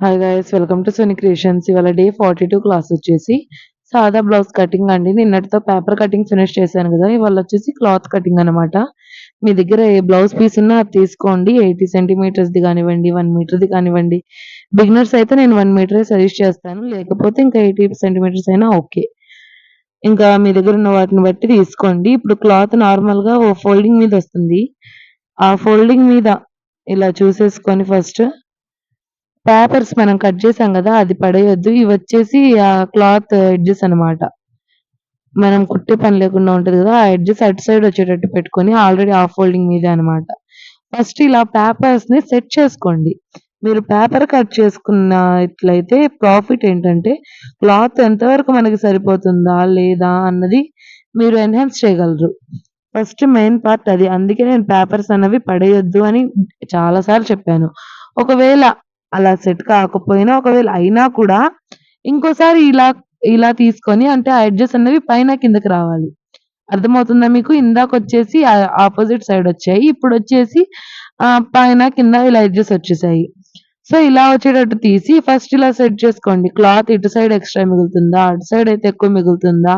Hi guys welcome to Soni creations ఇవాళ day forty two class వచ్చేసి సాదా blouse cutting అండి. నిన్నటితో పేపర్ కటింగ్ ఫినిష్ చేశాను కదా. ఇవాళ వచ్చేసి క్లాత్ కటింగ్ అనమాట మీ దగ్గర ఏ బ్లౌజ్ పీస్ ఉన్నా అది తీసుకోండి. ఎయిటీ సెంటీమీటర్స్ది కానివ్వండి వన్ మీటర్ది కానివ్వండి. బిగినర్స్ అయితే నేను వన్ మీటరే సజెస్ట్ చేస్తాను. లేకపోతే ఇంకా ఎయిటీ సెంటీమీటర్స్ అయినా ఓకే ఇంకా మీ దగ్గర ఉన్న వాటిని బట్టి తీసుకోండి. ఇప్పుడు క్లాత్ నార్మల్గా ఓ ఫోల్డింగ్ మీద వస్తుంది. ఆ ఫోల్డింగ్ మీద ఇలా చూసేసుకొని ఫస్ట్ పేపర్స్ మనం కట్ చేసాం కదా అది పడేయొద్దు. ఇవి వచ్చేసి ఆ క్లాత్ ఎడ్జెస్ అన్నమాట. మనం కుట్టే పని లేకుండా ఉంటది కదా ఆ ఎడ్జెస్ అటు సైడ్ వచ్చేటట్టు పెట్టుకొని ఆల్రెడీ ఆఫ్ ఫోల్డింగ్ మీదే అన్నమాట. ఫస్ట్ ఇలా పేపర్స్ని సెట్ చేసుకోండి. మీరు పేపర్ కట్ చేసుకున్న ఇట్లయితే ప్రాఫిట్ ఏంటంటే క్లాత్ ఎంతవరకు మనకి సరిపోతుందా లేదా అన్నది మీరు ఎన్హాన్స్ చేయగలరు. ఫస్ట్ మెయిన్ పార్ట్ అది. అందుకే నేను పేపర్స్ అన్నవి పడేయొద్దు అని చాలా సార్లు చెప్పాను. ఒకవేళ అలా సెట్ కాకపోయినా ఒకవేళ అయినా కూడా ఇంకోసారి ఇలా ఇలా తీసుకొని అంటే ఆ ఎడ్జెస్ అనేవి పైన కిందకి రావాలి. అర్థమవుతుందా మీకు? ఇందాక వచ్చేసి ఆపోజిట్ సైడ్ వచ్చాయి. ఇప్పుడు వచ్చేసి పైన కింద ఇలా ఎడ్జెస్ వచ్చేసాయి. సో ఇలా వచ్చేటట్టు తీసి ఫస్ట్ ఇలా సెట్ చేసుకోండి. క్లాత్ ఇటు సైడ్ ఎక్స్ట్రా మిగులుతుందా? అటు సైడ్ అయితే ఎక్కువ మిగులుతుందా?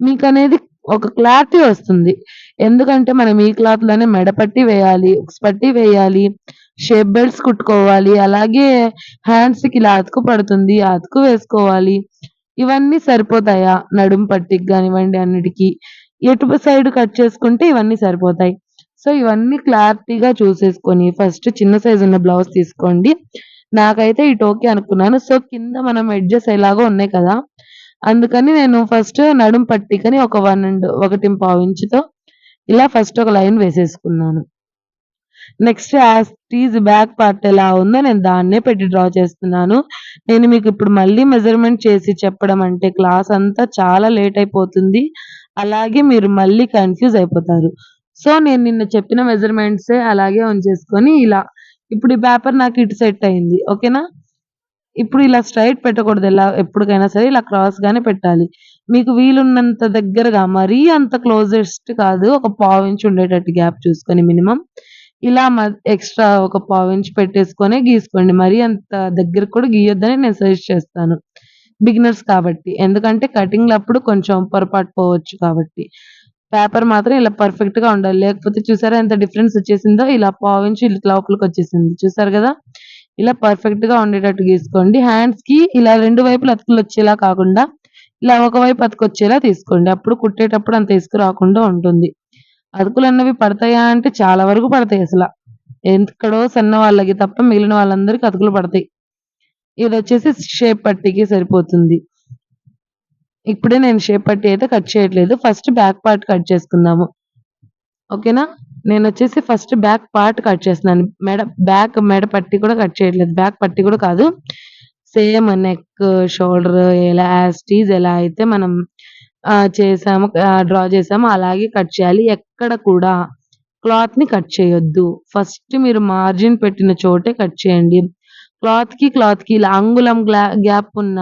మీకు అనేది ఒక క్లారిటీ వస్తుంది. ఎందుకంటే మనం ఈ క్లాత్లోనే మెడపట్టి వేయాలి ఉక్స్ పట్టి వేయాలి షేప్ బెల్ట్స్ కుట్టుకోవాలి అలాగే హ్యాండ్స్కి ఇలా అతుకు పడుతుంది ఆ అతుకు వేసుకోవాలి. ఇవన్నీ సరిపోతాయా? నడుం పట్టికి కానివ్వండి అన్నిటికీ. ఎటు సైడ్ కట్ చేసుకుంటే ఇవన్నీ సరిపోతాయి. సో ఇవన్నీ క్లారిటీగా చూసేసుకొని ఫస్ట్ చిన్న సైజు ఉన్న బ్లౌజ్ తీసుకోండి. నాకైతే ఇటు ఓకే అనుకున్నాను. సో కింద మనం ఎడ్జెస్ ఎలాగో ఉన్నాయి కదా? అందుకని నేను ఫస్ట్ నడుం పట్టికని ఒక వన్ అండ్ ఒకటి పావు ఇంచుతో ఇలా ఫస్ట్ ఒక లైన్ వేసేసుకున్నాను. Next as it's back part ఎలా ఉందో నేను దాన్నే పెట్టి డ్రా చేస్తున్నాను. నేను మీకు ఇప్పుడు మళ్ళీ మెజర్మెంట్ చేసి చెప్పడం అంటే క్లాస్ అంతా చాలా లేట్ అయిపోతుంది. అలాగే మీరు మళ్ళీ కన్ఫ్యూజ్ అయిపోతారు. సో నేను నిన్న చెప్పిన మెజర్మెంట్స్ అలాగే ఉంచేసుకొని ఇలా ఇప్పుడు ఈ పేపర్ నాకు ఇటు సెట్ అయింది ఓకేనా ఇప్పుడు ఇలా స్ట్రైట్ పెట్టకూడదు ఎలా ఎప్పటికైనా సరే ఇలా క్రాస్ గానే పెట్టాలి. మీకు వీలున్నంత దగ్గరగా మరీ అంత క్లోజెస్ట్ కాదు ఒక పావు ఇంచ్ ఉండేటట్టు గ్యాప్ చూసుకొని మినిమం ఇలా ఎక్స్ట్రా ఒక పావు ఇంచ్ పెట్టేసుకొని గీసుకోండి. మరీ అంత దగ్గర కూడా గీయొద్దని నేను సజెస్ట్ చేస్తాను. బిగినర్స్ కాబట్టి. ఎందుకంటే కటింగ్ అప్పుడు కొంచెం పొరపాటు పోవచ్చు కాబట్టి. పేపర్ మాత్రం ఇలా పర్ఫెక్ట్గా ఉండాలి. లేకపోతే చూసారా ఎంత డిఫరెన్స్ వచ్చేసిందో? ఇలా పావు ఇంచు లోపలికి వచ్చేసింది. చూసారు కదా? ఇలా పర్ఫెక్ట్గా ఉండేటట్టు గీసుకోండి. హ్యాండ్స్కి ఇలా రెండు వైపులు అతుకులు వచ్చేలా కాకుండా ఇలా ఒక వైపు తీసుకోండి. అప్పుడు కుట్టేటప్పుడు అంత ఇసుక రాకుండా ఉంటుంది. అతుకులు అన్నవి పడతాయా అంటే చాలా వరకు పడతాయి అసలు. ఎక్కడో సన్న వాళ్ళకి తప్ప మిగిలిన వాళ్ళందరికీ అతుకులు పడతాయి. ఇది వచ్చేసి షేప్ పట్టికి సరిపోతుంది. ఇప్పుడే నేను షేప్ పట్టి అయితే కట్ చేయట్లేదు. ఫస్ట్ బ్యాక్ పార్ట్ కట్ చేసుకుందాము. ఓకేనా? నేను వచ్చేసి ఫస్ట్ బ్యాక్ పార్ట్ కట్ చేస్తున్నాను. మెడ బ్యాక్ మెడ పట్టి కూడా కట్ చేయట్లేదు. బ్యాక్ పట్టి కూడా కాదు. సేమ్ నెక్ షోల్డర్ ఎలా యాస్టీజ్ ఎలా అయితే మనం చేసాము డ్రా చేసాము అలాగే కట్ చేయాలి. ఎక్కడ కూడా క్లాత్ని కట్ చేయొద్దు. ఫస్ట్ మీరు మార్జిన్ పెట్టిన చోటే కట్ చేయండి. క్లాత్కి క్లాత్కి ఇలా అంగుళం గ్యాప్ ఉన్న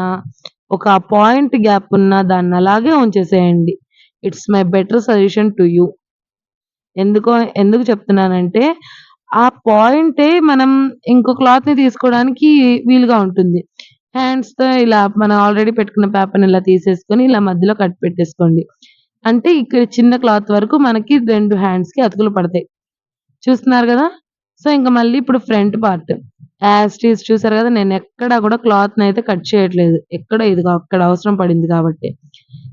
ఒక పాయింట్ గ్యాప్ ఉన్న దాన్ని అలాగే ఉంచేసేయండి. It's my better suggestion to you. ఎందుకో ఎందుకు చెప్తున్నానంటే ఆ పాయింటే మనం ఇంకో క్లాత్ని తీసుకోవడానికి వీలుగా ఉంటుంది. హ్యాండ్స్తో ఇలా మనం ఆల్రెడీ పెట్టుకున్న పేపర్ని ఇలా తీసేసుకొని ఇలా మధ్యలో కట్ పెట్టేసుకోండి. అంటే ఇక్కడ చిన్న క్లాత్ వరకు మనకి రెండు హ్యాండ్స్కి అతుకులు పడతాయి. చూస్తున్నారు కదా? సో ఇంకా మళ్ళీ ఇప్పుడు ఫ్రంట్ పార్ట్. యాస్టీస్ చూసారు కదా? నేను ఎక్కడా కూడా క్లాత్ అయితే కట్ చేయట్లేదు. ఎక్కడ ఇది? అక్కడ అవసరం పడింది కాబట్టి.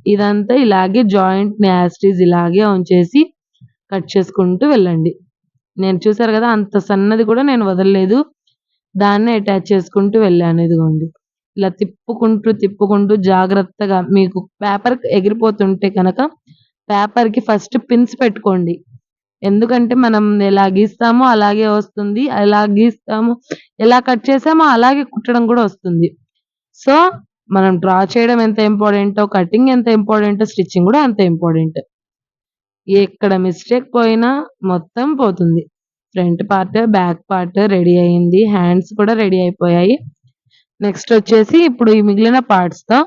ఇదంతా ఇలాగే జాయింట్ని యాస్టీస్ ఇలాగే ఉంచేసి కట్ చేసుకుంటూ వెళ్ళండి. నేను చూసారు కదా అంత సన్నది కూడా నేను వదలలేదు. దాన్నే అటాచ్ చేసుకుంటూ వెళ్ళాను ఇదిగోండి. ఇలా తిప్పుకుంటూ తిప్పుకుంటూ జాగ్రత్తగా మీకు పేపర్ ఎగిరిపోతుంటే కనుక పేపర్కి ఫస్ట్ పిన్స్ పెట్టుకోండి. ఎందుకంటే మనం ఎలా గీస్తామో అలాగే వస్తుంది ఎలా గీస్తామో ఎలా కట్ చేసామో అలాగే కుట్టడం కూడా వస్తుంది. సో మనం డ్రా చేయడం ఎంత ఇంపార్టెంటో కటింగ్ ఎంత ఇంపార్టెంటో స్టిచ్చింగ్ కూడా అంత ఇంపార్టెంట్ ఎక్కడ మిస్టేక్ పోయినా మొత్తం పోతుంది. Front part back part ready అయింది. హ్యాండ్స్ కూడా రెడీ అయిపోయాయి. నెక్స్ట్ వచ్చేసి ఇప్పుడు ఈ మిగిలిన పార్ట్స్తో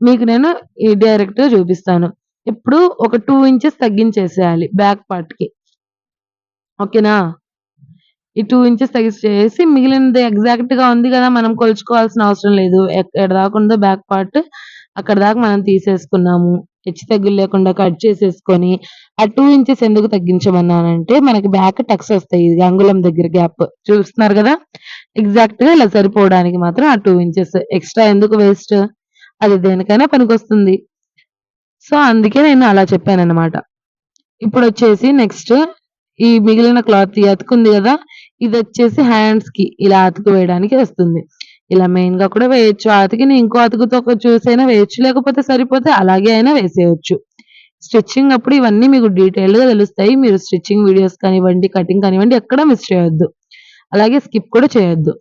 మీకు నేను ఈ డైరెక్ట్ చూపిస్తాను. ఇప్పుడు ఒక టూ ఇంచెస్ తగ్గించేసేయాలి బ్యాక్ పార్ట్కి. ఓకేనా ఈ టూ ఇంచెస్ తగ్గించేసి మిగిలినది ఎగ్జాక్ట్‌గా ఉంది కదా మనం కొలుచుకోవాల్సిన అవసరం లేదు. ఎక్కడ దాకా ఉందో బ్యాక్ పార్ట్ అక్కడ దాకా మనం తీసేసుకున్నాము. హెచ్చు తగ్గులు లేకుండా కట్ చేసేసుకొని, ఆ టూ ఇంచెస్ ఎందుకు తగ్గించమన్నానంటే మనకి బ్యాక్ టక్స్ వస్తాయి ఇది అంగుళం దగ్గర గ్యాప్ చూస్తున్నారు గదా! ఎగ్జాక్ట్‌గా ఇలా సరిపోవడానికి మాత్రం ఆ టూ ఇంచెస్ ఎక్స్‌ట్రా ఎందుకు వేస్ట్? అది దేనికైనా పనికొస్తుంది. సో, అందుకే నేను అలా చెప్పానమాట ఇప్పుడు వచ్చేసి నెక్స్ట్ ఈ మిగిలిన క్లాత్ అతుకుంది కదా ఇది వచ్చేసి హ్యాండ్స్కి ఇలా అతుకు వేయడానికి వస్తుంది. ఇలా మెయిన్‌గా కూడా వేయొచ్చు. అతికిని ఇంకో అతుకుతో ఒక చూసైనా వేయొచ్చు. లేకపోతే సరిపోతే అలాగే అయినా వేసేయొచ్చు. స్టిచ్చింగ్ అప్పుడు ఇవన్నీ మీకు డీటెయిల్డ్‌గా తెలుస్తాయి. మీరు స్టిచ్చింగ్ వీడియోస్ కానివ్వండి, కటింగ్ కానివ్వండి ఎక్కడ మిస్ చేయొద్దు. అలాగే స్కిప్ కూడా చేయొద్దు.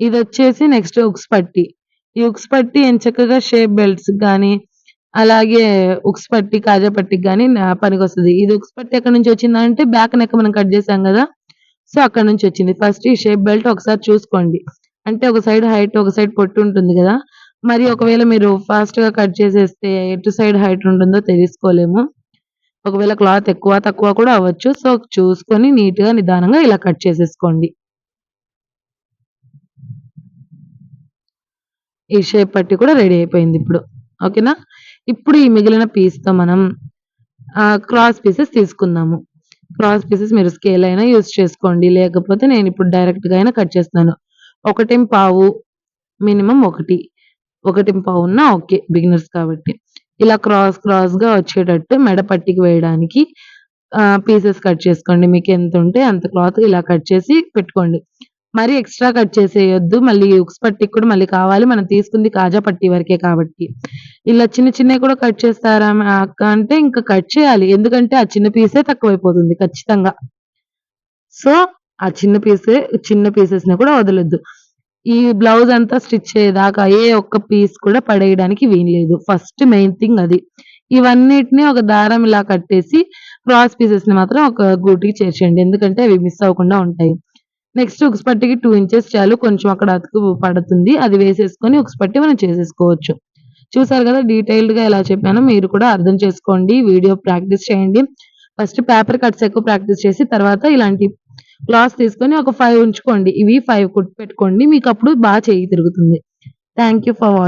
ఇది వచ్చేసి నెక్స్ట్ ఉక్స్ పట్టి. ఈ ఉక్స్ పట్టి ఎంచక్కగా షేప్ బెల్ట్స్ కానీ అలాగే ఉక్స్ పట్టి, కాజా పట్టికి కానీ పనికి వస్తుంది ఇది ఉక్స్ పట్టి ఎక్కడి నుంచి వచ్చిందంటే బ్యాక్ నెక్ మనం కట్ చేసాం కదా సో, అక్కడ నుంచి వచ్చింది. ఫస్ట్ ఈ షేప్ బెల్ట్ ఒకసారి చూసుకోండి. అంటే ఒక సైడ్ హైట్, ఒక సైడ్ పొట్టి ఉంటుంది గదా! మరి ఒకవేళ మీరు ఫాస్ట్‌గా కట్ చేసేస్తే ఎటు సైడ్ హైట్ ఉంటుందో తెలుసుకోలేము. ఒకవేళ క్లాత్ ఎక్కువ, తక్కువ కూడా అవ్వచ్చు. సో, చూసుకొని నీట్‌గా నిదానంగా ఇలా కట్ చేసేసుకోండి. ఈ షేప్ పట్టి కూడా రెడీ అయిపోయిందిప్పుడు. ఓకేనా? ఇప్పుడు ఈ మిగిలిన పీస్‌తో మనం క్రాస్ పీసెస్ తీసుకుందాము. క్రాస్ పీసెస్ మీరు స్కేల్ అయినా యూజ్ చేసుకోండి. లేకపోతే నేనిప్పుడు డైరెక్ట్‌గా అయినా కట్ చేస్తున్నాను. 1.5 మినిమమ్ 1. 1.5 ఉన్నా ఓకే. బిగినర్స్ కాబట్టి. ఇలా క్రాస్ క్రాస్‌గా వచ్చేటట్టు మెడ పట్టికి వేయడానికి పీసెస్ కట్ చేసుకోండి. మీకు ఎంత ఉంటే అంత క్లాత్ ఇలా కట్ చేసి పెట్టుకోండి. మరీ ఎక్స్‌ట్రా కట్ చేసేయొద్దు. మళ్ళీ ఉక్స్ పట్టికి కూడా మళ్ళీ కావాలి. మనం తీసుకుంది కాజా పట్టి వరకే కాబట్టి. ఇలా చిన్న చిన్నవి కూడా కట్ చేస్తారా అక్క అంటే ఇంకా కట్ చేయాలి. ఎందుకంటే ఆ చిన్న పీసే తక్కువైపోతుంది ఖచ్చితంగా. సో, ఆ చిన్న పీసే చిన్న పీసెస్‌ని కూడా వదలొద్దు. ఈ బ్లౌజ్ అంతా స్టిచ్ చేయదాకా ఏ ఒక్క పీస్ కూడా పడేయడానికి వీల్లేదు. ఫస్ట్ మెయిన్ థింగ్ అది. ఇవన్నిటిని ఒక దారం ఇలా కట్టేసి క్రాస్ పీసెస్‌ని మాత్రం ఒక గూటికి చేర్చేయండి. ఎందుకంటే అవి మిస్ అవ్వకుండా ఉంటాయి. నెక్స్ట్ ఒక పట్టికి టూ ఇంచెస్ చాలు. కొంచెం అక్కడ అతుకు పడుతుంది. అది వేసేసుకొని ఒక పట్టి మనం చేసేసుకోవచ్చు. చూసారు గదా! డీటెయిల్డ్‌గా ఎలా చెప్పానో మీరు కూడా అర్థం చేసుకోండి. వీడియో ప్రాక్టీస్ చేయండి. ఫస్ట్ పేపర్ కట్స్ ఎక్కువ ప్రాక్టీస్ చేసి తర్వాత ఇలాంటి క్లాత్ తీసుకొని ఒక ఫైవ్ ఉంచుకోండి. ఇవి ఫైవ్ కుట్టి పెట్టుకోండి. మీకు అప్పుడు బాగా చేయి తిరుగుతుంది. Thank you for watch